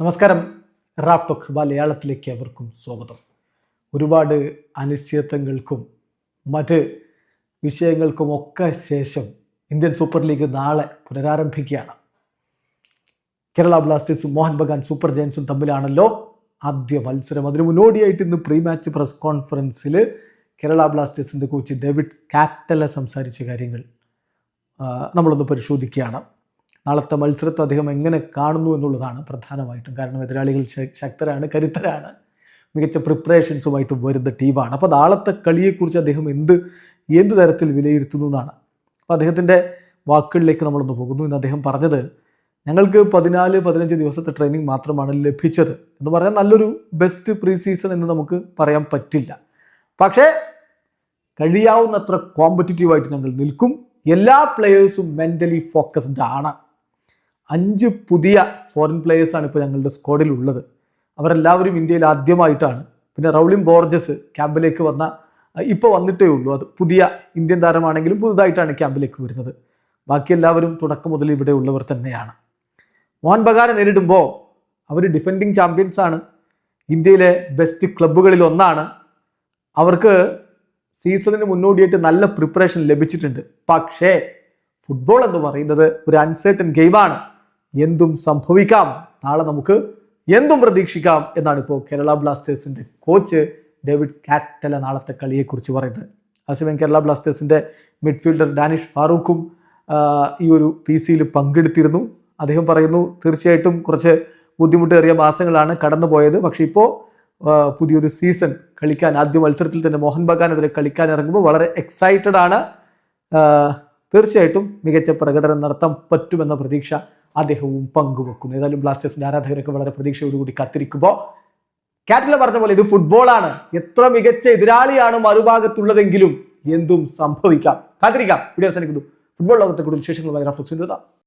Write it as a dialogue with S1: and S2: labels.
S1: നമസ്കാരം. Raf talk മലയാളത്തിലേക്ക് അവർക്കും സ്വാഗതം. ഒരുപാട് അനിശ്ചിതത്വങ്ങൾക്കും മറ്റ് വിഷയങ്ങൾക്കും ഒക്കെ ശേഷം ഇന്ത്യൻ സൂപ്പർ ലീഗ് നാളെ പുനരാരംഭിക്കുകയാണ്. കേരള ബ്ലാസ്റ്റേഴ്സും മോഹൻ ബഗാൻ സൂപ്പർ ജയൻസും തമ്മിലാണല്ലോ ആദ്യ മത്സരം. അതിന് മുന്നോടിയായിട്ട് ഇന്ന് പ്രീ മാച്ച് പ്രസ് കോൺഫറൻസിൽ കേരള ബ്ലാസ്റ്റേഴ്സിന്റെ കോച്ച് ഡേവിഡ് കാറ്റല സംസാരിച്ച കാര്യങ്ങൾ നമ്മളൊന്ന് പരിശോധിക്കുകയാണ്. നാളത്തെ മത്സരത്തെ അദ്ദേഹം എങ്ങനെ കാണുന്നു എന്നുള്ളതാണ് പ്രധാനമായിട്ടും. കാരണം എതിരാളികൾ ശക്തരാണ് കരുത്തരാണ്. മികച്ച പ്രിപ്പറേഷൻസുമായിട്ട് വരുന്ന ടീമാണ്. അപ്പോൾ നാളത്തെ കളിയെക്കുറിച്ച് അദ്ദേഹം എന്ത് എന്ത് തരത്തിൽ വിലയിരുത്തുന്നു എന്നാണ്. അപ്പോൾ അദ്ദേഹത്തിന്റെ വാക്കുകളിലേക്ക് നമ്മളൊന്ന് പോകുന്നു. ഇന്ന് അദ്ദേഹം പറഞ്ഞത് ഞങ്ങൾക്ക് പതിനാല് പതിനഞ്ച് ദിവസത്തെ ട്രെയിനിങ് മാത്രമാണ് ലഭിച്ചത്. എന്ന് പറഞ്ഞാൽ നല്ലൊരു ബെസ്റ്റ് പ്രീ സീസൺ എന്ന് നമുക്ക് പറയാൻ പറ്റില്ല. പക്ഷേ കഴിയാവുന്നത്ര കോമ്പറ്റിറ്റീവായിട്ട് ഞങ്ങൾ നിൽക്കും. എല്ലാ പ്ലെയേഴ്സും മെന്റലി ഫോക്കസ്ഡ് ആണ്. അഞ്ച് പുതിയ ഫോറിൻ പ്ലെയേഴ്സാണ് ഇപ്പോൾ ഞങ്ങളുടെ സ്ക്വാഡിൽ ഉള്ളത്. അവരെല്ലാവരും ഇന്ത്യയിൽ ആദ്യമായിട്ടാണ്. പിന്നെ റൗളിൻ ബോർജസ് ക്യാമ്പിലേക്ക് വന്ന ഇപ്പോൾ വന്നിട്ടേ ഉള്ളൂ. അത് പുതിയ ഇന്ത്യൻ താരമാണെങ്കിലും പുതുതായിട്ടാണ് ക്യാമ്പിലേക്ക് വരുന്നത്. ബാക്കി എല്ലാവരും തുടക്കം മുതൽ ഇവിടെ ഉള്ളവർ തന്നെയാണ്. മോഹൻ ബഗാനെ നേരിടുമ്പോൾ അവർ ഡിഫെൻഡിങ് ചാമ്പ്യൻസ് ആണ്. ഇന്ത്യയിലെ ബെസ്റ്റ് ക്ലബ്ബുകളിൽ ഒന്നാണ്. അവർക്ക് സീസണിന് മുന്നോടിയായിട്ട് നല്ല പ്രിപ്പറേഷൻ ലഭിച്ചിട്ടുണ്ട്. പക്ഷേ ഫുട്ബോൾ എന്ന് പറയുന്നത് ഒരു അൺസേർട്ടൻ ഗെയിമാണ് എന്തും സംഭവിക്കാം. നാളെ നമുക്ക് എന്തും പ്രതീക്ഷിക്കാം എന്നാണ് ഇപ്പോൾ കേരള ബ്ലാസ്റ്റേഴ്സിന്റെ കോച്ച് ഡേവിഡ് കാറ്റല നാളത്തെ കളിയെക്കുറിച്ച് പറയുന്നത്. അതേസമയം കേരള ബ്ലാസ്റ്റേഴ്സിന്റെ മിഡ്ഫീൽഡർ ഡാനിഷ് ഫാറൂഖും ഈ ഒരു പി സിയിൽ പങ്കെടുത്തിരുന്നു. അദ്ദേഹം പറയുന്നു തീർച്ചയായിട്ടും കുറച്ച് ബുദ്ധിമുട്ടേറിയ മാസങ്ങളാണ് കടന്നുപോയത്. പക്ഷേ ഇപ്പോൾ പുതിയൊരു സീസൺ കളിക്കാൻ ആദ്യ മത്സരത്തിൽ തന്നെ മോഹൻ ബഗാനെതിരെ കളിക്കാൻ ഇറങ്ങുമ്പോൾ വളരെ എക്സൈറ്റഡ് ആണ്. തീർച്ചയായിട്ടും മികച്ച പ്രകടനം നടത്താൻ പറ്റുമെന്ന പ്രതീക്ഷ അദ്ദേഹവും പങ്കുവെക്കുന്നു. ഏതായാലും ബ്ലാസ്റ്റേഴ്സിന്റെ ആരാധകരൊക്കെ വളരെ പ്രതീക്ഷയോടുകൂടി കാത്തിരിക്കുമ്പോൾ കാറ്റില പറഞ്ഞ പോലെ ഇത് ഫുട്ബോളാണ്. എത്ര മികച്ച എതിരാളിയാണ് മറുഭാഗത്തുള്ളതെങ്കിലും എന്തും സംഭവിക്കാം. കാത്തിരിക്കാം. വീഡിയോ അവസാനിക്കുന്നു. ഫുട്ബോൾ ലോകത്തെ കൂടുതൽ വിശേഷങ്ങളുമായി റഫ്ലക്സ്